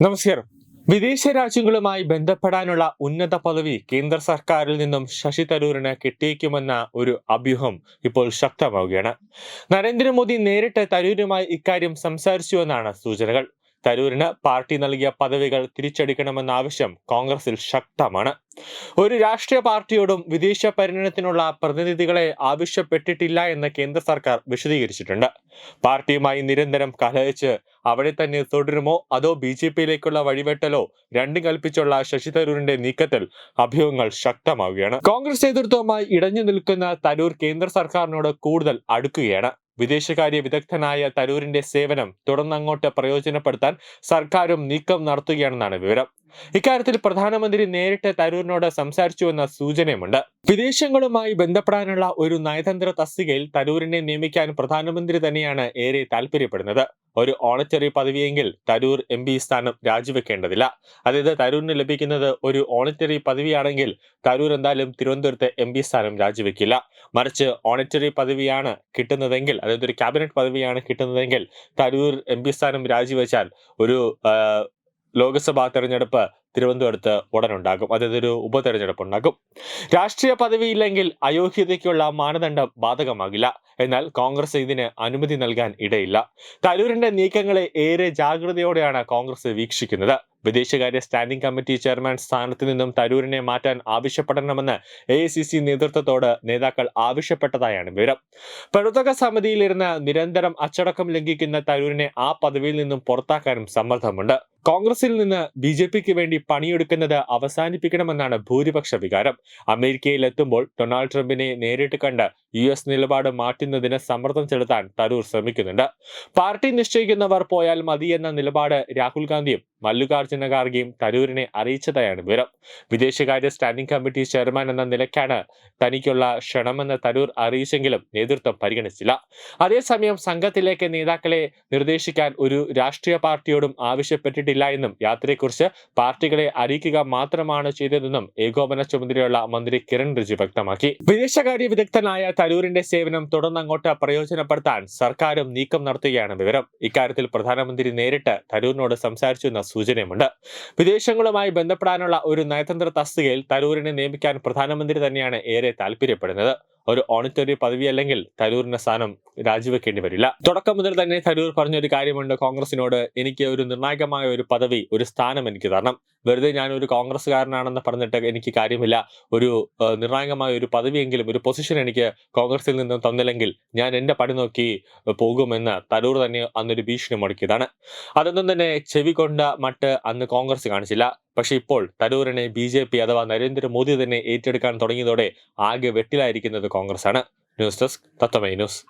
നമസ്കാരം. വിദേശ രാജ്യങ്ങളുമായി ബന്ധപ്പെടാനുള്ള ഉന്നത പദവി കേന്ദ്ര സർക്കാരിൽ നിന്നും ശശി തരൂരിന് കിട്ടിയേക്കുമെന്ന ഒരു അഭ്യൂഹം ഇപ്പോൾ ശക്തമാവുകയാണ്. നരേന്ദ്രമോദി നേരിട്ട് തരൂരുമായി ഇക്കാര്യം സംസാരിച്ചുവെന്നാണ് സൂചനകൾ. തരൂരിന് പാർട്ടി നൽകിയ പദവികൾ തിരിച്ചെടുക്കണമെന്ന ആവശ്യം കോൺഗ്രസിൽ ശക്തമാണ്. ഒരു രാഷ്ട്രീയ പാർട്ടിയോടും വിദേശ പര്യടനത്തിനുള്ള പ്രതിനിധികളെ ആവശ്യപ്പെട്ടിട്ടില്ല എന്ന് കേന്ദ്ര സർക്കാർ വിശദീകരിച്ചിട്ടുണ്ട്. പാർട്ടിയുമായി നിരന്തരം കലഹിച്ച് അവിടെ തന്നെ തുടരുമോ? അതോ ബി ജെ പിയിലേക്കുള്ള വഴിവെട്ടലോ? രണ്ടും കൽപ്പിച്ചുള്ള ശശി തരൂരിന്റെ നീക്കത്തിൽ അഭ്യൂഹങ്ങൾ ശക്തമാവുകയാണ്. കോൺഗ്രസ് നേതൃത്വവുമായി ഇടഞ്ഞു നിൽക്കുന്ന തരൂർ കേന്ദ്ര സർക്കാരിനോട് കൂടുതൽ അടുക്കുകയാണ്. വിദേശകാര്യ വിദഗ്ധനായ തരൂരിന്റെ സേവനം തുടർന്നങ്ങോട്ട് പ്രയോജനപ്പെടുത്താൻ സർക്കാരും നീക്കം നടത്തുകയാണെന്നാണ് വിവരം. ഇക്കാര്യത്തിൽ പ്രധാനമന്ത്രി നേരിട്ട് തരൂരിനോട് സംസാരിച്ചുവെന്ന സൂചനയുമുണ്ട്. വിദേശങ്ങളുമായി ബന്ധപ്പെടാനുള്ള ഒരു നയതന്ത്ര തസ്തികയിൽ തരൂരിനെ നിയമിക്കാൻ പ്രധാനമന്ത്രി തന്നെയാണ് ഏറെ താല്പര്യപ്പെടുന്നത്. ഒരു ഓണറ്ററി പദവിയെങ്കിൽ തരൂർ എം പി സ്ഥാനം രാജിവെക്കേണ്ടതില്ല. അതായത് തരൂരിന് ലഭിക്കുന്നത് ഒരു ഓണറ്ററി പദവിയാണെങ്കിൽ തരൂർ എന്തായാലും തിരുവനന്തപുരത്ത് എം പി സ്ഥാനം രാജിവെക്കില്ല. മറിച്ച് ഓണറ്ററി പദവിയാണ് കിട്ടുന്നതെങ്കിൽ അതായത് ഒരു ക്യാബിനറ്റ് പദവിയാണ് കിട്ടുന്നതെങ്കിൽ തരൂർ എം പി സ്ഥാനം രാജിവെച്ചാൽ ഒരു ലോക്സഭാ തെരഞ്ഞെടുപ്പ് തിരുവനന്തപുരത്ത് ഉടനുണ്ടാകും. അതായത് ഒരു ഉപതെരഞ്ഞെടുപ്പ് ഉണ്ടാകും രാഷ്ട്രീയ പദവിയില്ലെങ്കിൽ അയോഗ്യതയ്ക്കുള്ള മാനദണ്ഡം ബാധകമാകില്ല. എന്നാൽ കോൺഗ്രസ് ഇതിന് അനുമതി നൽകാൻ ഇടയില്ല. തരൂരിന്റെ നീക്കങ്ങളെ ഏറെ ജാഗ്രതയോടെയാണ് കോൺഗ്രസ് വീക്ഷിക്കുന്നത്. വിദേശകാര്യ സ്റ്റാൻഡിംഗ് കമ്മിറ്റി ചെയർമാൻ സ്ഥാനത്ത് നിന്നും തരൂരിനെ മാറ്റാൻ ആവശ്യപ്പെടണമെന്ന് എ നേതൃത്വത്തോട് നേതാക്കൾ ആവശ്യപ്പെട്ടതായാണ് വിവരം. പ്രവർത്തക സമിതിയിലിരുന്ന് നിരന്തരം അച്ചടക്കം ലംഘിക്കുന്ന തരൂരിനെ ആ പദവിയിൽ നിന്നും പുറത്താക്കാനും സമ്മർദ്ദമുണ്ട്. കോൺഗ്രസിൽ നിന്ന് ബി ജെ പിക്ക് വേണ്ടി പണിയെടുക്കുന്നത് അവസാനിപ്പിക്കണമെന്നാണ് ഭൂരിപക്ഷ വികാരം. അമേരിക്കയിൽ എത്തുമ്പോൾ ഡൊണാൾഡ് ട്രംപിനെ നേരിട്ട് കണ്ട് യു എസ് നിലപാട് മാറ്റുന്നതിന് സമ്മർദ്ദം ചെലുത്താൻ തരൂർ ശ്രമിക്കുന്നുണ്ട്. പാർട്ടി നിശ്ചയിക്കുന്നവർ പോയാൽ മതി എന്ന നിലപാട് രാഹുൽ ഗാന്ധിയും മല്ലികാർജുന ഖാർഗെയും തരൂരിനെ അറിയിച്ചതായാണ് വിവരം. വിദേശകാര്യ സ്റ്റാൻഡിംഗ് കമ്മിറ്റി ചെയർമാൻ എന്ന നിലയ്ക്കാണ് തനിക്കുള്ള ക്ഷണമെന്ന് തരൂർ അറിയിച്ചെങ്കിലും നേതൃത്വം പരിഗണിച്ചില്ല. അതേസമയം സംഘത്തിലേക്ക് നേതാക്കളെ നിർദ്ദേശിക്കാൻ ഒരു രാഷ്ട്രീയ പാർട്ടിയോടും ആവശ്യപ്പെട്ടിട്ടില്ല. എന്നും യാത്രയെക്കുറിച്ച് പാർട്ടികളെ അറിയിക്കുക മാത്രമാണ് ചെയ്തതെന്നും ഏകോപന ചുമതലയുള്ള മന്ത്രി കിരൺ റിജു വ്യക്തമാക്കി. വിദേശകാര്യ വിദഗ്ധനായ തരൂരിന്റെ സേവനം തുടർന്നങ്ങോട്ട് പ്രയോജനപ്പെടുത്താൻ സർക്കാരും നീക്കം നടത്തുകയാണ് വിവരം. ഇക്കാര്യത്തിൽ പ്രധാനമന്ത്രി നേരിട്ട് തരൂരിനോട് സംസാരിച്ചു എന്ന സൂചനയുമുണ്ട്. വിദേശങ്ങളുമായി ബന്ധപ്പെടാനുള്ള ഒരു നയതന്ത്ര തസ്തികയിൽ തരൂരിനെ നിയമിക്കാൻ പ്രധാനമന്ത്രി തന്നെയാണ് ഏറെ താല്പര്യപ്പെടുന്നത്. ഒരു ഓണിറ്ററി പദവി അല്ലെങ്കിൽ തരൂരിന്റെ സ്ഥാനം രാജിവെക്കേണ്ടി വരില്ല. തുടക്കം മുതൽ തന്നെ തരൂർ പറഞ്ഞൊരു കാര്യമുണ്ട്. കോൺഗ്രസിനോട് എനിക്ക് ഒരു നിർണായകമായ ഒരു പദവി ഒരു സ്ഥാനം എനിക്ക് തരണം. വെറുതെ ഞാൻ ഒരു കോൺഗ്രസ്സുകാരനാണെന്ന് പറഞ്ഞിട്ട് എനിക്ക് കാര്യമില്ല. ഒരു നിർണായകമായ ഒരു പദവിയെങ്കിലും ഒരു പൊസിഷൻ എനിക്ക് കോൺഗ്രസിൽ നിന്നും തന്നില്ലെങ്കിൽ ഞാൻ എന്റെ പടി നോക്കി പോകുമെന്ന് തരൂർ തന്നെ അന്നൊരു ഭീഷണി മുടക്കിയതാണ്. അതൊന്നും തന്നെ ചെവി കൊണ്ട മട്ട് അന്ന് കോൺഗ്രസ് കാണിച്ചില്ല. പക്ഷെ ഇപ്പോൾ തരൂരിനെ ബി ജെ പി അഥവാ നരേന്ദ്രമോദി തന്നെ ഏറ്റെടുക്കാൻ തുടങ്ങിയതോടെ ആകെ വെട്ടിലായിരിക്കുന്നത് കോൺഗ്രസ് ആണ് ന്യൂസ് ഡെസ്ക് തത്തമൈ ന്യൂസ്.